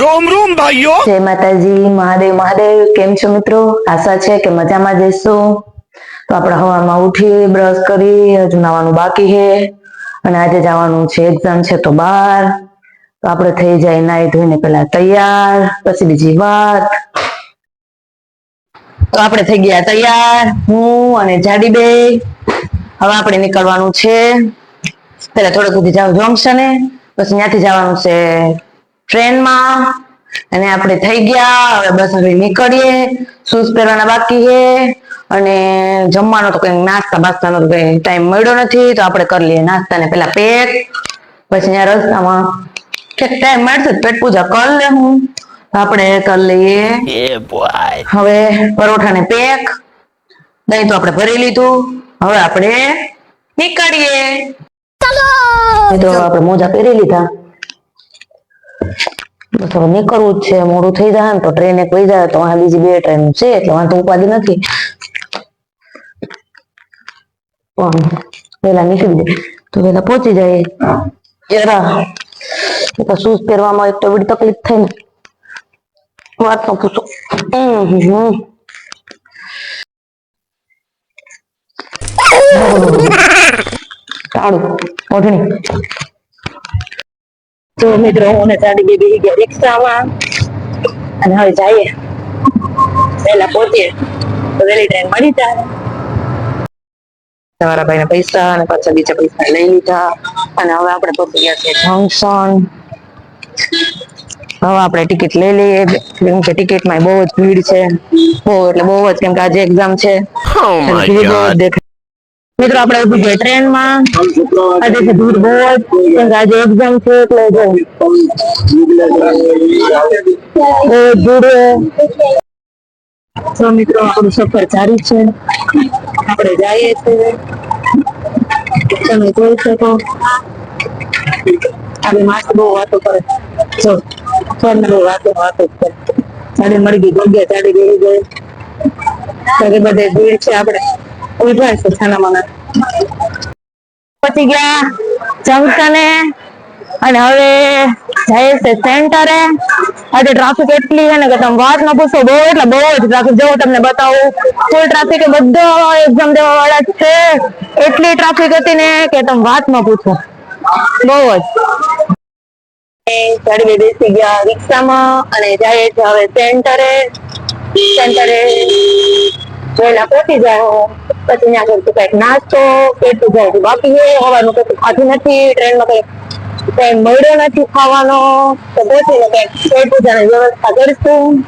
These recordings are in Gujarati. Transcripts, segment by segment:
રોમ રોમ ભાઈઓ. જય માતાજી, મહાદેવ મહાદેવ. કેમ છો મિત્રો? આશા છે કે મજામાં જઈશું તો આપણે હવામાં ઉઠી, બ્રશ કરી, હજુ નાવાનું બાકી છે. અને આજે જવાનું છે એક્ઝામ છે તો બહાર તો આપણે થઈ જાય નાઈ ધોઈને પેલા તૈયાર, પછી બીજી વાત. તો આપણે થઈ ગયા તૈયાર. હું અને જાડી બે હવે આપણે નીકળવાનું છે. પેલા થોડે સુધી જાવ જંક્શને પછી ત્યાંથી જવાનું છે ટ્રેનમાં. અને આપણે થઈ ગયા. હવે બસ હવે નીકળીએ. શૂઝ પહેરવાના બાકી છે. અને જમવાનો તો કઈ નાસ્તા બાસ્તાનો તો કઈ ટાઈમ મળ્યો નથી. તો આપણે કરી લઈએ નાસ્તાને પેલા પેક. પછી ત્યાં રસ્તામાં ઠીક ટાઈમ મળશે પેટ પૂજા કરી લે હું. આપણે કરી લઈએ. હવે પરોઠાને પેક. દહીં તો આપણે ભરી લીધું. હવે આપણે નીકળીએ. તો આપણે મોજા પહેરી લીધા. નીકળવું જ છે, મોડું થઈ જાય તો ટ્રેન એક વહી જાય, તો આ બીજી બે ટ્રેન છે, એટલે વાંધો ઉપાધિ નથી. પણ પેલા નીકળી જાય. તો પેલા પહોંચી જાય. જરા. તો શૂઝ પહેરવામાં એક તો બી તકલીફ થઈ ને. વાત ન પૂછો. તાળું, ઓઢણી. તો મિત્રો હું ને સાડી બે બેસી ગયા રિક્ષામાં. અને હવે જઈએ. પહેલા પોતે તો વહેલી ટાઈમ મળી જાય. તમારા ભાઈના પૈસા અને પાછા બીજા પૈસા લઈ લીધા. અને હવે આપણે પોતે ગયા છે જંકશન હવે આપણે ટિકિટ લઈ લઈએ. કેમ કે ટિકિટમાં બહુ જ ભીડ છે. બહુ એટલે બહુ જ કેમ કે આજે એક્ઝામ છે. Oh ભીડ બહુ દેખાય મિત્રો, આપણે ઉભું ગયા ટ્રેનમાં આજે છે દૂર બહુ આજે એક્ઝામ છે એટલે જો છે. તો મિત્રો, આપણું સફર જારી છે. આપણે જઈએ છીએ. તમે જોઈ શકો. આપણે માસ્ક બહુ વાતો કરે. જો ફોન બહુ વાતો વાતો કરે. સાડી મળી ગઈ જગ્યા સાડી ગઈ. ગઈ બધે ભીડ છે આપણે. ઊભા છે છાનામાના પહોંચી ગયા જંકશને અને હવે જાય છે સેન્ટરે. આજે ટ્રાફિક એટલી છે ને કે તમે વાત ન પૂછો, બહુ એટલે બહુ જ ટ્રાફિક જેવો તમને બતાવું ફૂલ ટ્રાફિક બધો એક્ઝામ દેવા વાળા જ છે. એટલી ટ્રાફિક હતી ને કે તમે વાત ન પૂછો. બહુ જ. ગાડી બેસી ગયા રિક્ષામાં અને જાય છે હવે સેન્ટરે. સેન્ટરે જોઈને પહોંચી જાઓ. પછી ત્યાં આગળ કંઈક નાસ્તો પેટું જાય બાકી છે કઈ ખાધું નથી ટ્રેનમાં કઈ કઈ મળ્યો નથી ખાવાનો તો બેસીને કંઈક પેટ પૂજાની વ્યવસ્થા કરીશું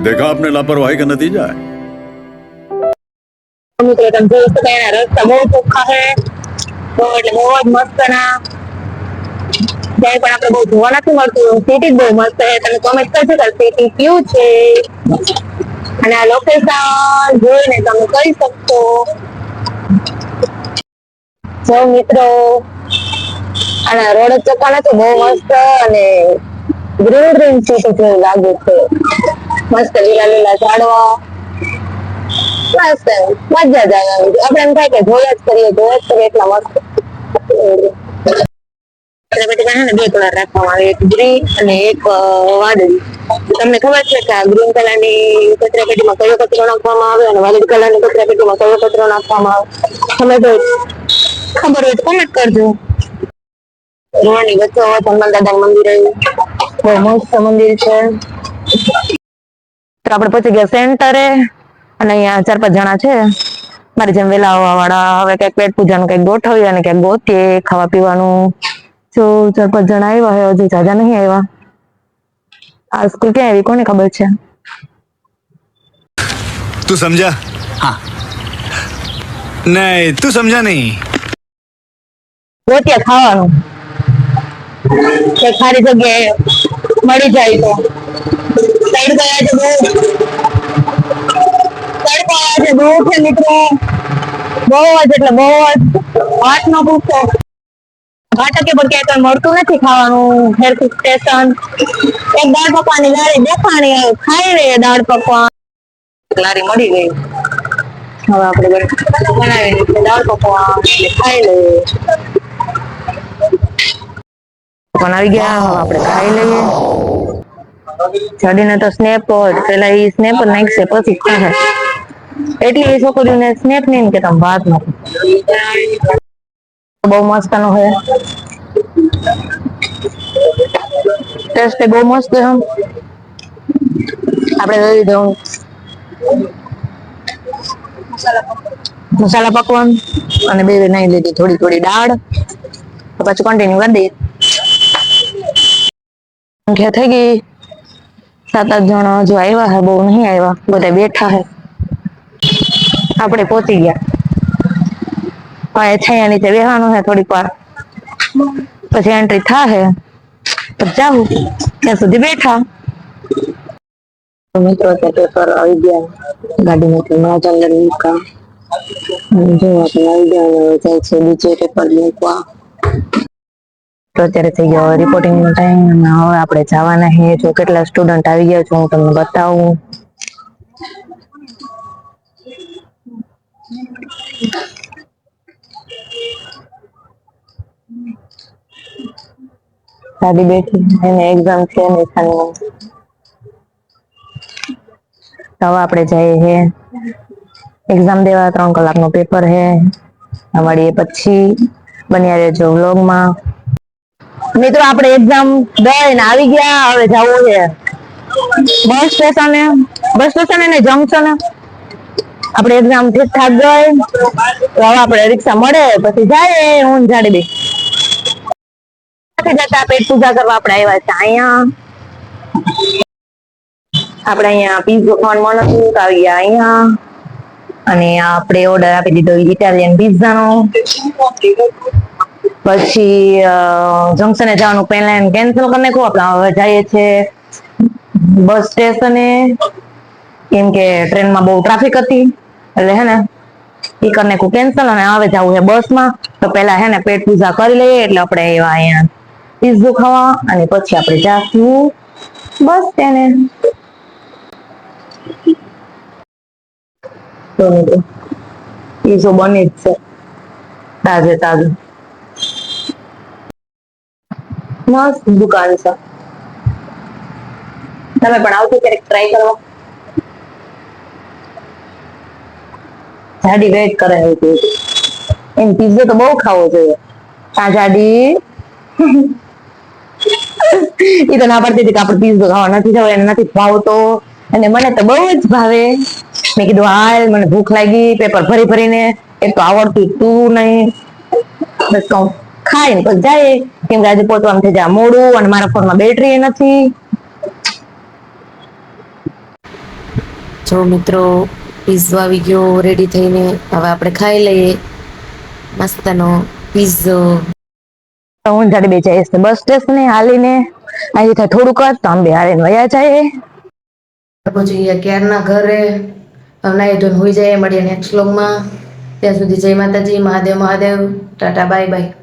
દેખા આપને લાપરવાહી કે નતીજા મિત્રો તમે જોઈ શકો એના રસ્તા બહુ ચોખ્ખા હે તો એટલે બહુ જ મસ્ત ના ક્યાંય પણ આપણે બહુ જોવા નથી મળતું સિટી બહુ મસ્ત છે તમે કોમેન્ટ કરજો કે સિટી ક્યુ છે અને આ લોકેશન જોઈને તમે કહી શકશો. જો મિત્રો આના રોડ ચોખ્ખા નથી, બહુ મસ્ત અને ગ્રીન ગ્રીન સિટી જેવું લાગે છે. મસ્ત લીલા લીલા ઝાડવા. મસ્ત, મજા જ આવે. આપણે એમ થાય કે જોયા જ કરીએ, જોયા જ કરીએ, એટલા મસ્ત. પછી કાંઈ ને બે કલર રાખવામાં આવે. એક ગ્રીન અને એક વાદળી. તમને ખબર છે કે આ ગ્રીન કલરની કચરા પેટીમાં કયો કચરો નાખવામાં આવે અને વાદળી કલરની કચરા પેટીમાં કયો કચરો નાખવામાં આવે? તમે તો ખબર હોય તો કોમેન્ટ કરજો. રોડની વચ્ચે હનુમાન દાદા મંદિર આવ્યું બહુ મસ્ત મંદિર છે. તો આપણે પહોંચી ગયા સેન્ટરે. અને અહીંયા ચાર પાંચ જણા છે. મારી જેમ વેલા આવવા વાળા હવે કંઈક પેટ પૂજાનું કંઈક ગોઠવીએ અને કંઈક ગોતીએ, ખાવા પીવાનું. તો ચાર પાંચ હોય હજી જાજા નહીં આવ્યા આ સ્કૂલ ક્યાં આવી? કોને ખબર છે? તું સમજા? હા. નહીં તું સમજા નહીં. ગોટિયા ખાવાનું. કે ખારી જગ્યાએ મળી જાય તો. સાઈડ ગયા છે બહુ. તડકો આવે છે બહુ છે મિત્રો. બહુ જ એટલે બહુ જ. વાત ન પૂછતો ઘાટકે પર ક્યાંય કઈ મળતું નથી ખાવાનું હેલ્થ સ્ટેશન એક દાળ પકવાની, લારી દેખાણી હવે ખાઈ લઈએ દાળ પકવાન. લારી મળી ગઈ. હવે આપણે બનાવીને દાળ પકવાન, એટલે ખાઈ લઈએ. પણ આવી ગયા, હવે આપણે ખાઈ લઈએ. જાડીને તો સ્નેપ પેલા એ સ્નેપ નાખશે, પછી ખાશે. એટલે એ છોકરીઓને સ્નેપ નહીં કે તમે વાત નાખો. બહુ મસ્ત નો હે. ટેસ્ટ બહુ મસ્ત છે. આપણે લઈ લીધું. મસાલા પકવાન અને બે નાઈ લીધી. થોડી થોડી દાળ. પાછું કન્ટિન્યુ કરી દઈએ. સંખ્યા થઈ ગઈ. સાત આઠ જણા હજુ આવ્યા હે બહુ નહીં આવ્યા. બધા બેઠા હે આપણે પહોંચી ગયા. હવે છાયા નીચે બેસવાનું છે થોડીક વાર. પછી એન્ટ્રી થાહે. પછી જાવું ત્યાં સુધી બેઠા. તો મિત્રો ત્યાં પેપર આવી ગયા. ગાડીમાંથી માજા અંદર મૂકા અને જો આપણે આવી ગયા અને હવે જાય છે બીજે પેપર મૂકવા. તો અત્યારે થઈ ગયો રિપોર્ટિંગ નો ટાઈમ અને હવે આપણે જવાના છે જો કેટલા સ્ટુડન્ટ આવી ગયા છે હું તમને બતાવું. દાદી બેઠી એને એક્ઝામ છે તો હવે આપણે જઈએ હે. એક્ઝામ દેવા ત્રણ કલાકનો પેપર હે. મળીએ પછી. બન્યા રહેજો વ્લોગમાં મિત્રો, આપણે એક્ઝામ દઈને આવી ગયા. હવે જવું છે. બસ સ્ટેશને બસ સ્ટેશન ને જંકશન આપણે એક્ઝામ ઠીક ઠાક ગઈ. તો હવે આપણે રિક્ષા મળે, પછી જાય હું ને જાડી બે નથી જતા, પેટ પૂજા કરવા આપણે આવ્યા છે. અહીંયા આપણે અહીંયા પીઝો ખાન મનસુખ આવી ગયા અહીંયા. અને આપણે ઓર્ડર આપી દીધો ઇટાલિયન પિઝા નો. પછી જંકશને જવાનું પ્લાન કેન્સલ કરી નાખ્યું. આપણે હવે જઈએ છે બસ સ્ટેશને કેમ કે ટ્રેનમાં બહુ ટ્રાફિક હતી. એટલે હે ને એ કરી નાખ્યું કેન્સલ અને હવે જવું છે બસમાં તો પેલા હે ને, પેટ પૂજા કરી લઈએ એટલે આપણે એવા અહીંયા. પીઝો ખાવા અને પછી આપણે જાશું બસ તેને. પીઝો બને જ છે. તાજે તાજે. મસ્ત દુકાન છે. તમે પણ આવજો ક્યારેક ટ્રાય કરો જાડી વેટ કરે છે એમ પીઝો તો બહુ ખાવો જોઈએ. આ જાડી એ તો ના પડતી હતી કે આપણે પીઝો ખાવા નથી જવું એને નથી ભાવતો. અને મને તો બહુ જ ભાવે. મેં કીધું હાલ મને ભૂખ લાગી પેપર ભરી ભરીને. એક તો આવડતું તું નહીં. બસ કહું ખાય ને પછી જાય. કેમ કે આજે પહોંચવાનું થઈ જાય મોડું અને મારા ફોનમાં બેટરી નથી. જો મિત્રો પીઝો આવી ગયો રેડી થઈને. હવે આપણે ખાઈ લઈએ મસ્તનો પીઝો. હું જાડે બે જઈશ બસ સ્ટેશને હાલીને. અહીંથી થાય થોડુંક જ તો અંબે હારે વયા જાય પછી ક્યારના ઘરે નાઈ ધોન હોઈ જાય મળીએ નેક્સ્ટ લોગમાં ત્યાં સુધી જય Mataji, Mahadev Mahadev, tata, bye bye.